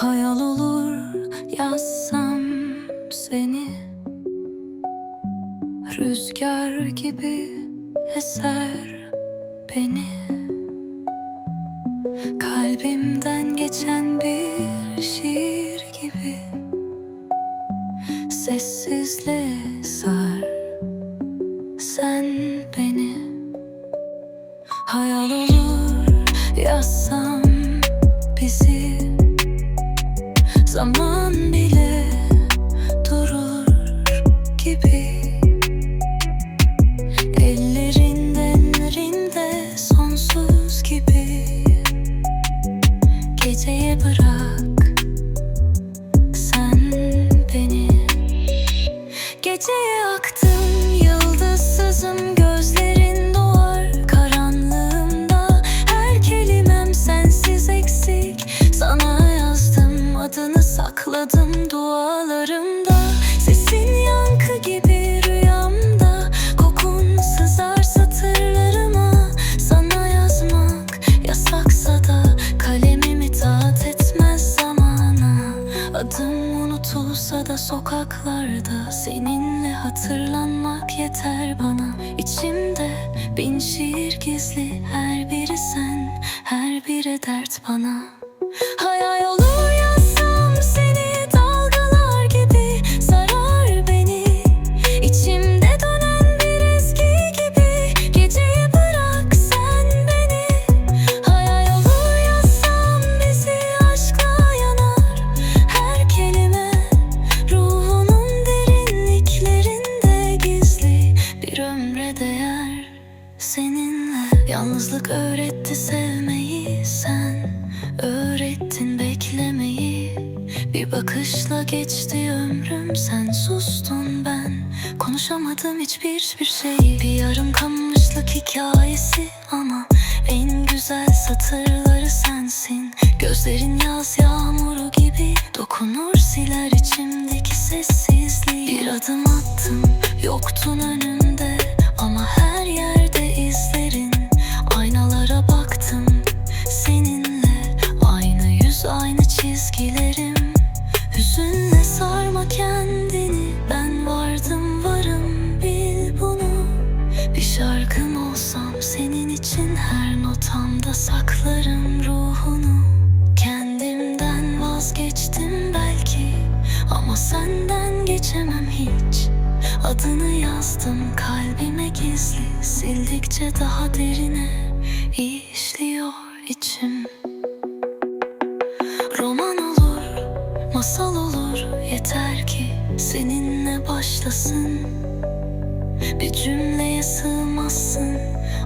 Hayal olur yazsam seni. Rüzgar gibi eser beni. Kalbimden geçen bir şiir gibi Sessizliğe sar sen beni. Hayal olur yazsam bizi Zaman bile durur gibi. Ellerinden ellerinde sonsuz gibi. Geceye bırak sen beni. Geceye dualarımda Sesin yankı gibi rüyamda. Kokun sızar satırlarıma Sana yazmak yasaksa da kalemim itaat etmez zamana. Adım unutulsa da sokaklarda Seninle hatırlanmak yeter bana. İçimde bin şiir gizli Her biri sen, her biri dert bana. Hayal olur Yalnızlık öğretti sevmeyi sen. Öğrettin beklemeyi. Bir bakışla geçti ömrüm. Sen sustun ben. Konuşamadım hiçbir hiçbir şeyi. Bir yarım kalmışlık hikayesi ama En güzel satırları sensin. Gözlerin yaz yağmuru gibi Dokunur siler içimdeki sessizliği. Bir adım attım yoktun önümde Her notamda saklarım ruhunu. Kendimden vazgeçtim belki. Ama senden geçemem hiç. Adını yazdım kalbime gizli. Sildikçe daha derine işliyor içim. Roman olur, masal olur. Yeter ki seninle başlasın bir cümleye sığmazsın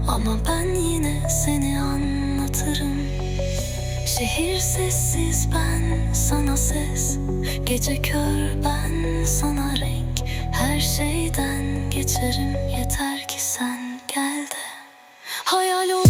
Ama ben yine seni anlatırım. Şehir sessiz ben sana ses. Gece kör ben sana renk. Her şeyden geçerim. Yeter ki sen gel de. Hayal ol